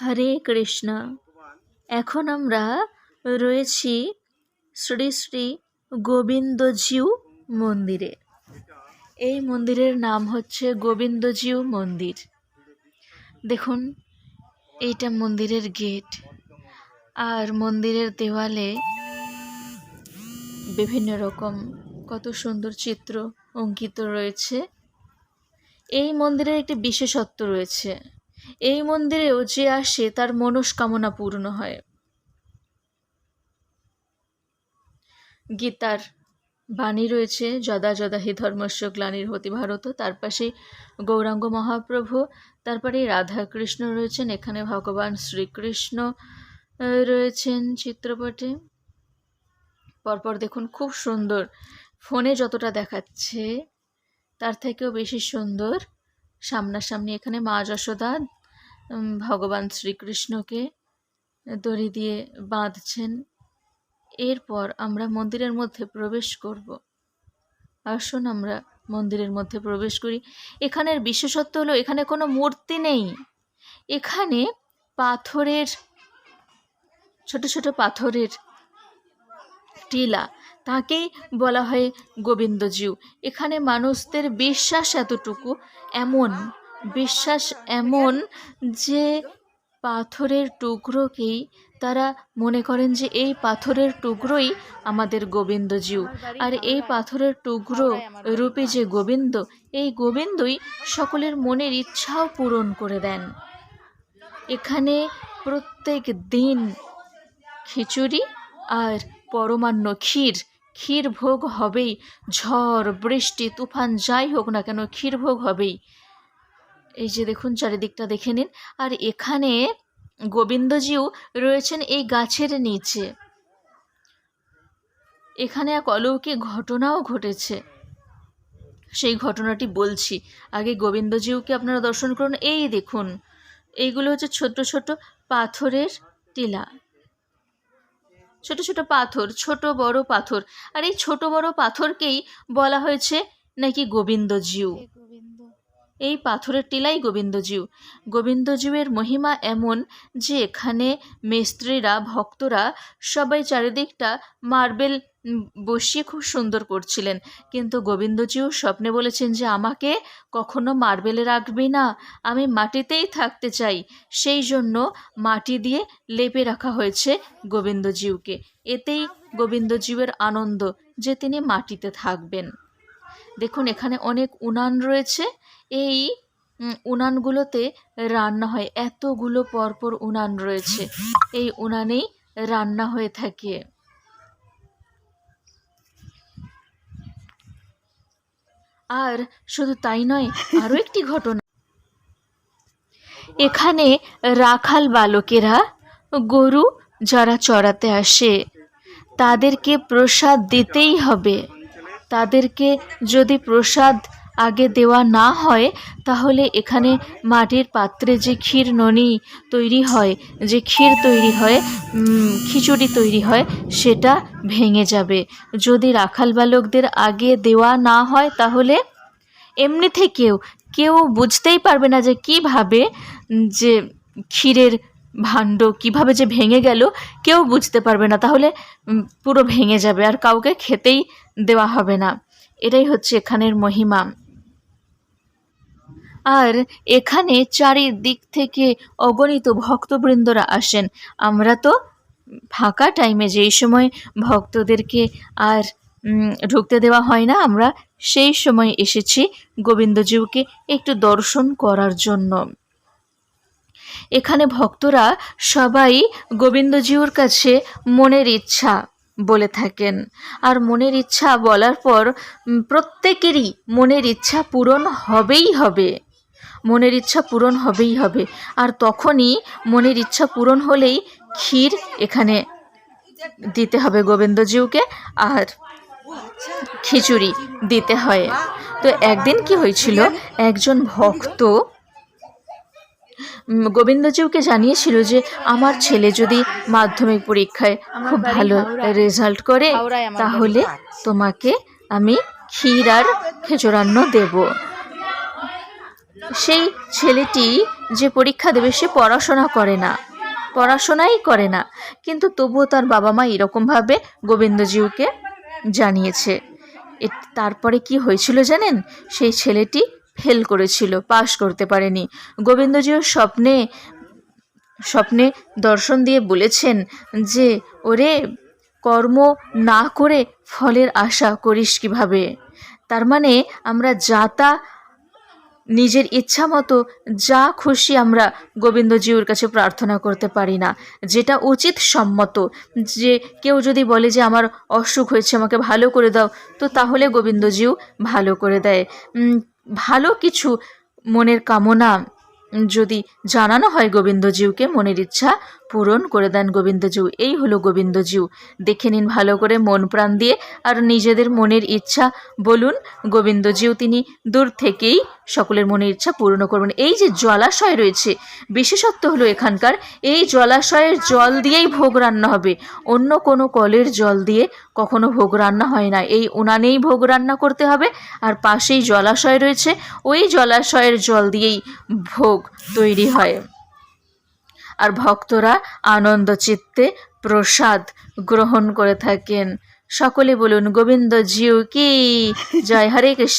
হরে কৃষ্ণ। এখন আমরা রয়েছি শ্রী শ্রী গোবিন্দজিউ মন্দিরে। এই মন্দিরের নাম হচ্ছে গোবিন্দজিউ মন্দির। দেখুন, এইটা মন্দিরের গেট আর মন্দিরের দেওয়ালে বিভিন্ন রকম কত সুন্দর চিত্র অঙ্কিত রয়েছে। এই মন্দিরের একটি বিশেষত্ব রয়েছে। এই মন্দিরেও যে আসে তার মনস্কামনা পূর্ণ হয়। গীতার বাণী রয়েছে, যদা যদা হি ধর্মস্য গ্লানির হতি ভারত তার পাশে গৌরাঙ্গ মহাপ্রভু তারপরে রাধাকৃষ্ণ রয়েছেন, এখানে ভগবান শ্রীকৃষ্ণ রয়েছেন চিত্রপটে। পরপর দেখুন, খুব সুন্দর। ফোনে যতটা দেখাচ্ছে, তার থেকেও বেশি সুন্দর। সামনাসামনি এখানে মা যশোদা ভগবান শ্রীকৃষ্ণকে দড়ি দিয়ে বাঁধছেন। এরপর আমরা মন্দিরের মধ্যে প্রবেশ করব। আসুন আমরা মন্দিরের মধ্যে প্রবেশ করি। এখানের বিশেষত্ব হলো এখানে কোনো মূর্তি নেই। এখানে পাথরের, ছোট ছোট পাথরের টিলা, তাকেই বলা হয় গোবিন্দজিউ। এখানে মানুষদের বিশ্বাস এতটুকু এমন বিশ্বাস এমন যে পাথরের টুকরোকেই তারা মনে করেন যে এই পাথরের টুকরোই আমাদের গোবিন্দজিউ। আর এই পাথরের টুকরো রূপে যে গোবিন্দ, এই গোবিন্দই সকলের মনের ইচ্ছাও পূরণ করে দেন। এখানে প্রত্যেক দিন খিচুড়ি আর পরমান্ন ক্ষীর ক্ষীর ভোগ হবেই। ঝড়, বৃষ্টি, তুফান যাই হোক না কেন ক্ষীর ভোগ হবেই। এই যে দেখুন, চারিদিকটা দেখে নিন। আর এখানে গোবিন্দজিও রয়েছেন এই গাছের নিচে। এখানে এক অলৌকিক ঘটনাও ঘটেছে। সেই ঘটনাটি বলছি। আগে গোবিন্দজিউকে আপনারা দর্শন করুন। এই দেখুন, এইগুলো হচ্ছে ছোট ছোট পাথরের টিলা। ছোট ছোট পাথর, ছোট বড় পাথর। আর এই ছোট বড় পাথরকেই বলা হয়েছে নাকি গোবিন্দজিউ এই পাথরের টিলাই গোবিন্দজিউ। গোবিন্দজিউয়ের মহিমা এমন যে এখানে মিস্ত্রিরা, ভক্তরা সবাই চারিদিকটা মার্বেল বসিয়ে খুব সুন্দর করছিলেন। কিন্তু গোবিন্দজিউ স্বপ্নে বলেছেন যে, আমাকে কখনো মার্বেলে রাখবি না, আমি মাটিতেই থাকতে চাই। সেই জন্য মাটি দিয়ে লেপে রাখা হয়েছে গোবিন্দজিউকে। এতেই গোবিন্দজিউয়ের আনন্দ যে তিনি মাটিতে থাকবেন। দেখুন, এখানে অনেক উনান রয়েছে। এই উনানগুলোতে রান্না হয়। এতগুলো পরপর উনান রয়েছে। এই উনানেই রান্না হয়ে থাকে। আর শুধু তাই নয়, আরও একটি ঘটনা। এখানে রাখাল বালকেরা গরু যারা চড়াতে আসে, তাদেরকে প্রসাদ দিতেই হবে। তাদেরকে যদি প্রসাদ আগে দেওয়া না হয়, তাহলে এখানে মাটির পাত্রে যে ক্ষীর ননি তৈরি হয়, যে ক্ষীর তৈরি হয় খিচুড়ি তৈরি হয়, সেটা ভেঙে যাবে। যদি রাখাল বালকদের আগে দেওয়া না হয়, তাহলে এমনি থেকেও কেউ বুঝতেই পারবে না যে কীভাবে যে ক্ষীরের ভাণ্ড কীভাবে যে ভেঙে গেল, কেউ বুঝতে পারবে না। তাহলে পুরো ভেঙে যাবে, আর কাউকে খেতেই দেওয়া হবে না। এটাই হচ্ছে এখানের মহিমা। আর এখানে চারিদিক থেকে অগণিত ভক্তবৃন্দরা আসেন। আমরা তো ফাঁকা টাইমে যেই সময় ভক্তদেরকে আর ঢুকতে দেওয়া হয় না, আমরা সেই সময় এসেছি গোবিন্দজিউকে একটু দর্শন করার জন্য। এখানে ভক্তরা সবাই গোবিন্দজিউর কাছে মনের ইচ্ছা বলে থাকেন। আর মনের ইচ্ছা বলার পর প্রত্যেকেরই মনের ইচ্ছা পূরণ হবেই হবে। মনের ইচ্ছা পূরণ হবেই হবে। আর তখনই মনের ইচ্ছা পূরণ হলেই ক্ষীর এখানে দিতে হবে গোবিন্দজিউকে আর খিচুড়ি দিতে হয়। তো একদিন কি হয়েছিল? একজন ভক্ত গোবিন্দজিউকে জানিয়েছিল যে আমার ছেলে যদি মাধ্যমিক পরীক্ষায় খুব ভালো রেজাল্ট করে তাহলে তোমাকে আমি ক্ষীর আর খেচুরান্ন দেব। সেই ছেলেটি যে পরীক্ষা দেবে সে পড়াশোনা করে না। পড়াশোনাই করে না। কিন্তু তবুও তার বাবা মা এরকমভাবে গোবিন্দজিউকে জানিয়েছে। তারপরে কি হয়েছিল জানেন? সেই ছেলেটি ফেল করেছিল, পাশ করতে পারেনি। গোবিন্দজিউর স্বপ্নে স্বপ্নে দর্শন দিয়ে বলেছেন যে, ওরে, কর্ম না করে ফলের আশা করিস কীভাবে? তার মানে আমরা যা তা নিজের ইচ্ছা মতো যা খুশি আমরা গোবিন্দজিউর কাছে প্রার্থনা করতে পারি না। যেটা উচিত সম্মত। যে কেউ যদি বলে যে আমার অসুখ হয়েছে, আমাকে ভালো করে দাও, তো তাহলে গোবিন্দজিউ ভালো করে দেয়। ভালো কিছু মনের কামনা যদি জানানো হয় গোবিন্দজিউকে, মনের ইচ্ছা পূরণ করে দেন গোবিন্দজিউ। এই হলো গোবিন্দজিউ। দেখে নিন ভালো করে মন প্রাণ দিয়ে আর নিজেদের মনের ইচ্ছা বলুন। গোবিন্দজিউ তিনি দূর থেকেই সকলের মনের ইচ্ছা পূর্ণ করবেন। এই যে জলাশয় রয়েছে, বিশেষত্ব হলো এখানকার, এই জলাশয়ের জল দিয়েই ভোগ রান্না হবে। অন্য কোনো কলের জল দিয়ে কখনো ভোগ রান্না হয় না। এই উনানেই ভোগ রান্না করতে হবে আর পাশেই জলাশয় রয়েছে, ওই জলাশয়ের জল দিয়েই ভোগ তৈরি হয়। আর ভক্তরা আনন্দ চিত্তে প্রসাদ গ্রহণ করে থাকেন। সকলে বলুন গোবিন্দ জিউ কি? জয় হরে কৃষ্ণ।